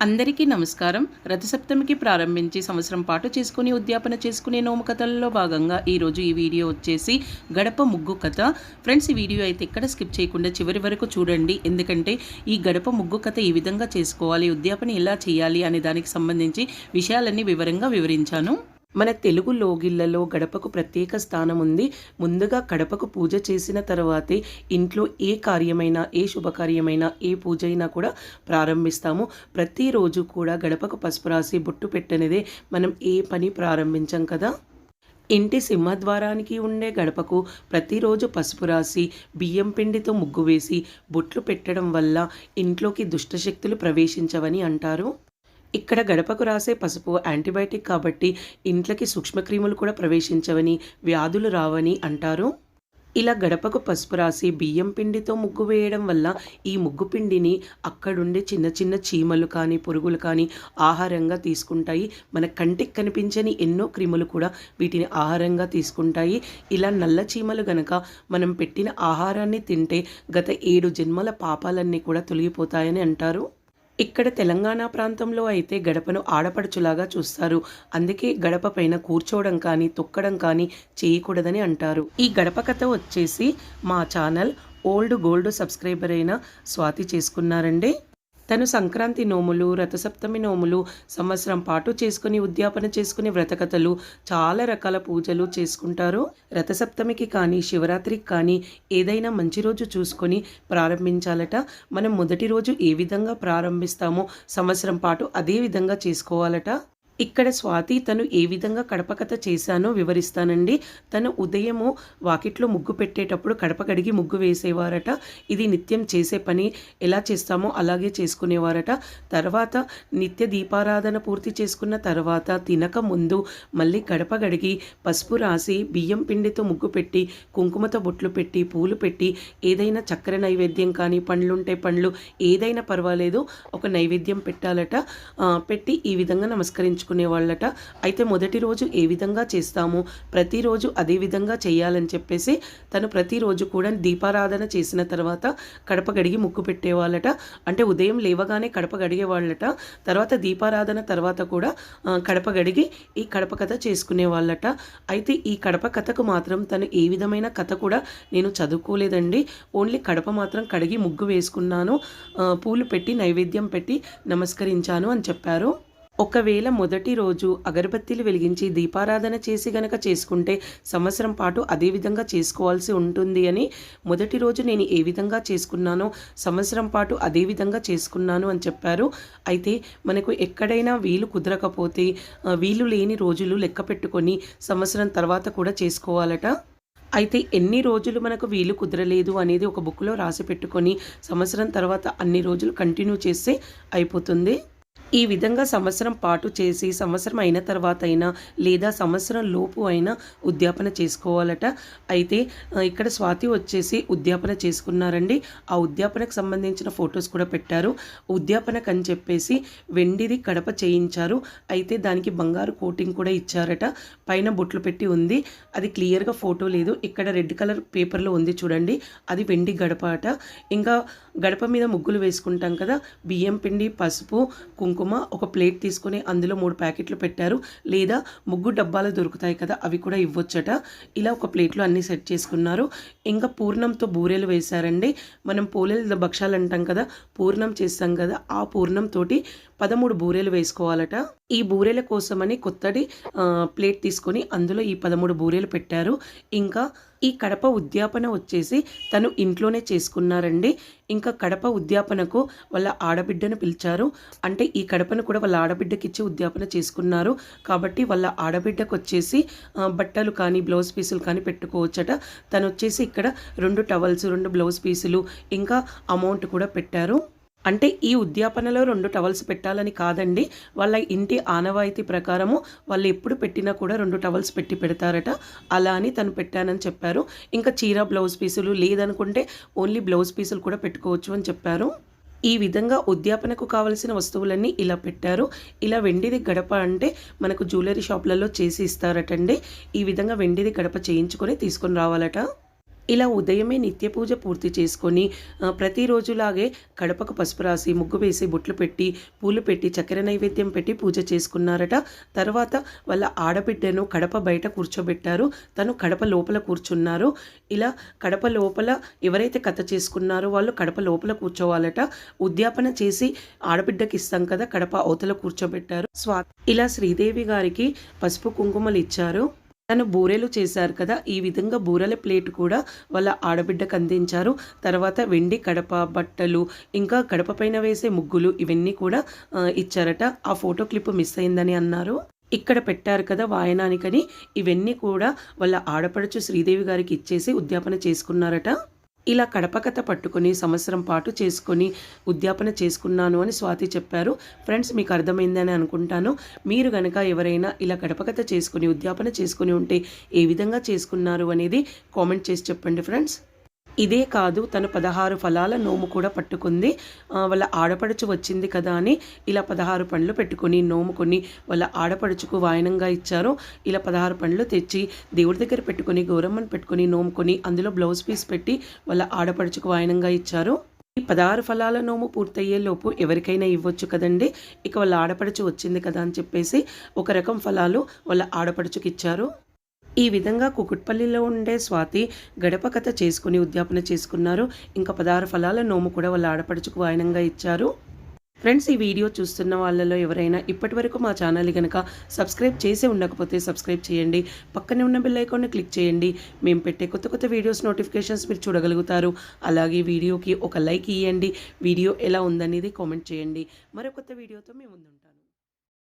అందరికీ నమస్కారం. రథసప్తమికి ప్రారంభించి సంవత్సరం పాటు చేసుకుని ఉద్యాపన చేసుకునే నోము కథల్లో భాగంగా ఈరోజు ఈ వీడియో వచ్చేసి గడప ముగ్గు కథ. ఫ్రెండ్స్ ఈ వీడియో అయితే ఎక్కడ స్కిప్ చేయకుండా చివరి వరకు చూడండి. ఎందుకంటే ఈ గడప ముగ్గు కథ ఈ విధంగా చేసుకోవాలి ఉద్యాపన ఎలా చేయాలి అనే దానికి సంబంధించి విషయాలన్నీ వివరంగా వివరించాను. మన తెలుగు లోగిళ్ళలో గడపకు ప్రత్యేక స్థానం ఉంది. ముందుగా గడపకు పూజ చేసిన తర్వాతే ఇంట్లో ఏ కార్యమైనా ఏ శుభకార్యమైనా ఏ పూజ అయినా కూడా ప్రారంభిస్తాము. ప్రతిరోజు కూడా గడపకు పసుపు రాసి బొట్టు పెట్టనిదే మనం ఏ పని ప్రారంభించాం కదా? ఇంటి సింహద్వారానికి ఉండే గడపకు ప్రతిరోజు పసుపు రాసి బియ్యం పిండితో ముగ్గు వేసి బొట్లు పెట్టడం వల్ల ఇంట్లోకి దుష్టశక్తులు ప్రవేశించవని అంటారు? ఇక్కడ గడపకు రాసే పసుపు యాంటీబయాటిక్ కాబట్టి ఇంట్లోకి సూక్ష్మక్రిములు కూడా ప్రవేశించవని వ్యాధులు రావని అంటారు. ఇలా గడపకు పసుపు రాసి బియ్యం పిండితో ముగ్గు వేయడం వల్ల ఈ ముగ్గు పిండిని అక్కడుండే చిన్న చిన్న చీమలు కానీ పురుగులు కానీ ఆహారంగా తీసుకుంటాయి. మన కంటికి కనిపించని ఎన్నో క్రిములు కూడా వీటిని ఆహారంగా తీసుకుంటాయి. ఇలా నల్ల చీమలు గనక మనం పెట్టిన ఆహారాన్ని తింటే గత ఏడు జన్మల పాపాలన్నీ కూడా తొలగిపోతాయని అంటారు. ఇక్కడ తెలంగాణ ప్రాంతంలో అయితే గడపను ఆడపడుచులాగా చూస్తారు. అందుకే గడప పైన కూర్చోవడం కానీ తొక్కడం కానీ చేయకూడదని అంటారు. ఈ గడప కథ వచ్చేసి మా ఛానల్ ఓల్డ్ గోల్డ్ సబ్స్క్రైబర్ అయిన స్వాతి చేసుకున్నారండి. తను సంక్రాంతి నోములు రథసప్తమి నోములు సంవత్సరం పాటు చేసుకుని ఉద్యాపన చేసుకునే వ్రతకథలు చాలా రకాల పూజలు చేసుకుంటారు. రథసప్తమికి కానీ శివరాత్రికి కానీ ఏదైనా మంచి రోజు చూసుకొని ప్రారంభించాలట. మనం మొదటి రోజు ఏ విధంగా ప్రారంభిస్తామో సంవత్సరం పాటు అదే విధంగా చేసుకోవాలట. ఇక్కడ స్వాతి తను ఏ విధంగా కడప కథ చేశానో వివరిస్తానండి. తను ఉదయము వాకిట్లో ముగ్గు పెట్టేటప్పుడు కడప కడిగి ముగ్గు వేసేవారట. ఇది నిత్యం చేసే పని. ఎలా చేస్తామో అలాగే చేసుకునేవారట. తర్వాత నిత్య దీపారాధన పూర్తి చేసుకున్న తర్వాత తినక ముందు మళ్ళీ కడప కడిగి పసుపు రాసి బియ్యం పిండితో ముగ్గు పెట్టి కుంకుమతో బొట్లు పెట్టి పూలు పెట్టి ఏదైనా చక్కెర నైవేద్యం కానీ పండ్లుంటే పండ్లు ఏదైనా పర్వాలేదు ఒక నైవేద్యం పెట్టాలట. పెట్టి ఈ విధంగా నమస్కరించు నేర్చుకునే వాళ్ళట. అయితే మొదటి రోజు ఏ విధంగా చేస్తామో ప్రతిరోజు అదే విధంగా చేయాలని చెప్పేసి తను ప్రతిరోజు కూడా దీపారాధన చేసిన తర్వాత కడప గడిగి ముక్కు పెట్టేవాళ్ళట అంటే ఉదయం లేవగానే కడప గడిగే వాళ్ళట. తర్వాత దీపారాధన తర్వాత కూడా కడప గడిగి ఈ కడప కథ చేసుకునే వాళ్ళట. అయితే ఈ కడప కథకు మాత్రం తను ఏ విధమైన కథ కూడా నేను చదువుకోలేదండి. ఓన్లీ కడప మాత్రం కడిగి ముగ్గు వేసుకున్నాను. పూలు పెట్టి నైవేద్యం పెట్టి నమస్కరించాను అని చెప్పారు. ఒకవేళ మొదటి రోజు అగరబత్తీలు వెలిగించి దీపారాధన చేసి గనక చేసుకుంటే సంవత్సరం పాటు అదే విధంగా చేసుకోవాల్సి ఉంటుంది అని మొదటి రోజు నేను ఏ విధంగా చేసుకున్నానో సంవత్సరం పాటు అదే విధంగా చేసుకున్నాను అని చెప్పారు. అయితే మనకు ఎక్కడైనా వీలు కుదరకపోతే వీలు లేని రోజులు లెక్క పెట్టుకొని సంవత్సరం తర్వాత కూడా చేసుకోవాలట. అయితే ఎన్ని రోజులు మనకు వీలు కుదరలేదు అనేది ఒక బుక్లో రాసి పెట్టుకొని సంవత్సరం తర్వాత అన్ని రోజులు కంటిన్యూ చేస్తే అయిపోతుంది? ఈ విధంగా సంవత్సరం పాటు చేసి సంవత్సరం అయిన తర్వాత అయినా లేదా సంవత్సరం లోపు అయినా ఉద్యాపన చేసుకోవాలట. అయితే ఇక్కడ స్వాతి వచ్చేసి ఉద్యాపన చేసుకున్నారండి. ఆ ఉద్యాపనకు సంబంధించిన ఫొటోస్ కూడా పెట్టారు. ఉద్యాపనకు అని చెప్పేసి వెండిది కడప చేయించారు. అయితే దానికి బంగారు కోటింగ్ కూడా ఇచ్చారట. పైన బొట్లు పెట్టి ఉంది. అది క్లియర్గా ఫోటో లేదు. ఇక్కడ రెడ్ కలర్ పేపర్లో ఉంది చూడండి. అది వెండి గడప అట. ఇంకా గడప మీద ముగ్గులు వేసుకుంటాం కదా. బియ్యం పిండి పసుపు కుంకుమ కుంకుమ ఒక ప్లేట్ తీసుకొని అందులో మూడు ప్యాకెట్లు పెట్టారు. లేదా ముగ్గు డబ్బాలు దొరుకుతాయి కదా అవి కూడా ఇవ్వచ్చట. ఇలా ఒక ప్లేట్లో అన్నీ సెట్ చేసుకున్నారు. ఇంకా పూర్ణంతో బూరెలు వేశారండి. మనం పూలెల భక్షాలు అంటాం కదా పూర్ణం చేస్తాం కదా ఆ పూర్ణంతో పదమూడు బూరెలు వేసుకోవాలట. ఈ బూరెల కోసమని కొత్తది ప్లేట్ తీసుకొని అందులో ఈ పదమూడు బూరెలు పెట్టారు. ఇంకా ఈ కడప ఉద్యాపన వచ్చేసి తను ఇంట్లోనే చేసుకున్నారండి. ఇంకా కడప ఉద్యాపనకు వాళ్ళ ఆడబిడ్డను పిలిచారు. అంటే ఈ కడపను కూడా వాళ్ళ ఆడబిడ్డకి ఇచ్చి ఉద్యాపన చేసుకున్నారు. కాబట్టి వాళ్ళ ఆడబిడ్డకు వచ్చేసి బట్టలు కానీ బ్లౌజ్ పీసులు కానీ పెట్టుకోవచ్చట. తను వచ్చేసి ఇక్కడ రెండు టవల్స్ రెండు బ్లౌజ్ పీసులు ఇంకా అమౌంట్ కూడా పెట్టారు. అంటే ఈ ఉద్యాపనలో రెండు టవల్స్ పెట్టాలని కాదండి. వాళ్ళ ఇంటి ఆనవాయితీ ప్రకారము వాళ్ళు ఎప్పుడు పెట్టినా కూడా రెండు టవల్స్ పెట్టి పెడతారట. అలా అని తను పెట్టానని చెప్పారు. ఇంకా చీర బ్లౌజ్ పీసులు లేదనుకుంటే ఓన్లీ బ్లౌజ్ పీసులు కూడా పెట్టుకోవచ్చు అని చెప్పారు. ఈ విధంగా ఉద్యాపనకు కావలసిన వస్తువులన్నీ ఇలా పెట్టారు. ఇలా వెండిది గడప అంటే మనకు జ్యువెలరీ షాప్లలో చేసి ఇస్తారటండి. ఈ విధంగా వెండిది గడప చేయించుకొని తీసుకొని రావాలట. ఇలా ఉదయమే నిత్య పూజ పూర్తి చేసుకొని ప్రతిరోజులాగే కడపకు పసుపు రాసి ముగ్గు వేసి బొట్లు పెట్టి పూలు పెట్టి చక్కెర నైవేద్యం పెట్టి పూజ చేసుకున్నారట. తర్వాత వాళ్ళ ఆడబిడ్డను కడప బయట కూర్చోబెట్టారు. తను కడప లోపల కూర్చున్నారు. ఇలా కడప లోపల ఎవరైతే కథ చేసుకున్నారో వాళ్ళు కడప లోపల కూర్చోవాలట. ఉద్యాపన చేసి ఆడబిడ్డకి ఇస్తాం కదా కడప అవతల కూర్చోబెట్టారు. స్వా ఇలా శ్రీదేవి గారికి పసుపు కుంకుమలు ఇచ్చారు. తను బూరెలు చేశారు కదా ఈ విధంగా బూరెల ప్లేట్ కూడా వాళ్ళ ఆడబిడ్డకు అందించారు. తర్వాత వెండి కడప బట్టలు ఇంకా కడప పైన వేసే ముగ్గులు ఇవన్నీ కూడా ఇచ్చారట. ఆ ఫోటో క్లిప్ మిస్ అయిందని అన్నారు. ఇక్కడ పెట్టారు కదా వాయనానికని ఇవన్నీ కూడా వాళ్ళ ఆడపడుచు శ్రీదేవి గారికి ఇచ్చేసి ఉద్యాపన చేసుకున్నారట. ఇలా కడపకథ పట్టుకొని సంవత్సరం పాటు చేసుకొని ఉద్యాపన చేసుకున్నాను అని స్వాతి చెప్పారు. ఫ్రెండ్స్ మీకు అర్థమైందని అనుకుంటాను. మీరు గనక ఎవరైనా ఇలా కడపకథ చేసుకుని చేసుకొని ఉద్యాపన చేసుకుని ఉంటే ఏ విధంగా చేసుకున్నారు అనేది కామెంట్ చేసి చెప్పండి ఫ్రెండ్స్. ఇదే కాదు తను పదహారు ఫలాల నోము కూడా పట్టుకుంది. వాళ్ళ ఆడపడుచు వచ్చింది కదా అని ఇలా పదహారు పండ్లు పెట్టుకొని నోముకొని వాళ్ళ ఆడపడుచుకు వాయనంగా ఇచ్చారు. ఇలా పదహారు పండ్లు తెచ్చి దేవుడి దగ్గర పెట్టుకొని గౌరమ్మను పెట్టుకొని నోముకొని అందులో బ్లౌజ్ పీస్ పెట్టి వాళ్ళ ఆడపడుచుకు వాయనంగా ఇచ్చారు. ఈ పదహారు ఫలాల నోము పూర్తయ్యే లోపు ఎవరికైనా ఇవ్వచ్చు కదండి? ఇక వాళ్ళ ఆడపడుచు వచ్చింది కదా అని చెప్పేసి ఒక రకం ఫలాలు వాళ్ళ ఆడపడుచుకి ఇచ్చారు. ఈ విధంగా కుకుట్పల్లిలో ఉండే స్వాతి గడప కథ చేసుకుని ఉద్యాపన చేసుకున్నారు. ఇంకా పదహారు ఫలాల నోము కూడా వాళ్ళ ఆడపడుచుకు వాయనంగా ఇచ్చారు. ఫ్రెండ్స్ ఈ వీడియో చూస్తున్న వాళ్ళలో ఎవరైనా ఇప్పటి వరకు మా ఛానల్ కనుక సబ్స్క్రైబ్ చేసే ఉండకపోతే సబ్స్క్రైబ్ చేయండి. పక్కనే ఉన్న బెల్ ఐకాన్ని క్లిక్ చేయండి. మేము పెట్టే కొత్త కొత్త వీడియోస్ నోటిఫికేషన్స్ మీరు చూడగలుగుతారు. అలాగే వీడియోకి ఒక లైక్ ఇవ్వండి వీడియో ఎలా ఉందనేది కామెంట్ చేయండి. మరో కొత్త వీడియోతో మేము ముందుంటాను.